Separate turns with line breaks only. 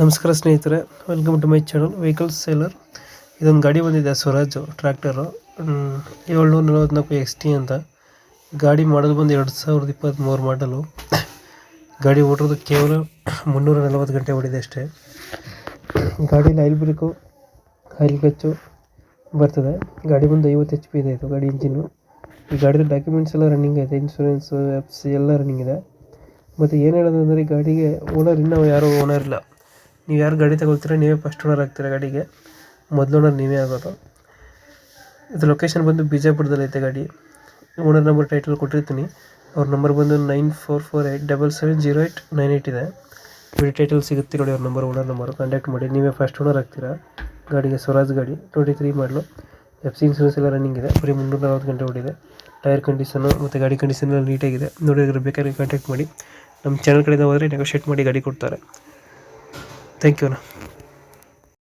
ನಮಸ್ಕಾರ ಸ್ನೇಹಿತರೆ welcome to my channel vehicle seller ಇದೊಂದು ಗಾಡಿ ಬಂದಿದೆ, ಸ್ವರಾಜು ಟ್ರ್ಯಾಕ್ಟರು ಏಳ್ನೂರ ನಲವತ್ನಾಲ್ಕು ಎಕ್ಸ್ ಟಿ ಅಂತ. ಗಾಡಿ ಮಾಡೋದು ಬಂದು ಎರಡು ಸಾವಿರದ ಇಪ್ಪತ್ತ್ಮೂರು ಮಾಡಲು ಗಾಡಿ ಓಡಿರೋದು ಕೇವಲ ಮುನ್ನೂರ ನಲವತ್ತು ಗಂಟೆ ಓಡಿದೆ ಅಷ್ಟೇ. ಗಾಡೀಲಿ ಆಯಿಲ್ ಬ್ರೇಕು ಆಯಿಲ್ ಖರ್ಚು ಬರ್ತದೆ. ಗಾಡಿ ಬಂದು ಐವತ್ತು ಎಚ್ ಪಿ ಇದೆ, ಇದು ಗಾಡಿ ಇಂಜಿನು ಈ ಗಾಡಿದ ಡಾಕ್ಯುಮೆಂಟ್ಸ್ ಎಲ್ಲ ರನ್ನಿಂಗ್ ಇದೆ ಇನ್ಶೂರೆನ್ಸು ಎಫ್ ಸಿ ಎಲ್ಲ ರನ್ನಿಂಗ್ ಇದೆ. ಮತ್ತು ಏನು ಹೇಳೋದು ಅಂದರೆ ಗಾಡಿಗೆ ಓನರ್ ಇನ್ನೂ ಯಾರೂ ಓನರ್ ಇಲ್ಲ. ನೀವು ಯಾರು ಗಾಡಿ ತಗೊಳ್ತೀರ, ನೀವೇ ಫಸ್ಟ್ ಓನರ್ ಆಗ್ತೀರ ಗಾಡಿಗೆ? ಮೊದಲು ಓನರ್ ನೀವೇ ಆಗೋದು. ಇದು ಲೊಕೇಶನ್ ಬಂದು ಬಿಜಾಪುರದಲ್ಲಿ ಐತೆ ಗಾಡಿ. ಓನರ್ ನಂಬರ್ ಟೈಟಲ್ ಕೊಟ್ಟಿರ್ತೀನಿ. ಅವ್ರ ನಂಬರ್ ಬಂದು nine four four eight double seven zero eight nine eight ಇದೆ. ಬಿಡಿ ಟೈಟಲ್ ಸಿಗುತ್ತೆ ನೋಡಿ ಅವ್ರ ನಂಬರ್ ಓನರ್ ನಂಬರು ಕಾಂಟ್ಯಾಕ್ಟ್ ಮಾಡಿ. ನೀವೇ ಫಸ್ಟ್ ಓನರ್ ಆಗ್ತೀರಾ? ಗಾಡಿಗೆ ಸ್ವರಾಜ್ ಗಾಡಿ ಟ್ವೆಂಟಿ ತ್ರೀ ಮಾಡಲು ಎಫ್ ಸಿ ಇನ್ಸೂರೆನ್ಸ್ ಎಲ್ಲ ರನ್ನಿಂಗ್ ಇದೆ. ಬರೀ ಮುನ್ನೂರ ನಲ್ವತ್ತು ಗಂಟೆ ಓಡಿದೆ. ಟೈರ್ ಕಂಡೀಷನು ಮತ್ತು ಗಾಡಿ ಕಂಡೀಷನ್ ಎಲ್ಲ ನೀಟಾಗಿದೆ ನೋಡಿದ್ರೆ ಬೇಕಾದ್ರೆ ಕಾಂಟ್ಯಾಕ್ಟ್ ಮಾಡಿ. ನಮ್ಮ ಚಾನಲ್ ಕಡೆಯಿಂದ ಹೋದರೆ ನೆಗೋಷಿಯೇಟ್ ಮಾಡಿ ಗಾಡಿ ಕೊಡ್ತಾರೆ. ಥ್ಯಾಂಕ್ ಯು ಅಣ್ಣ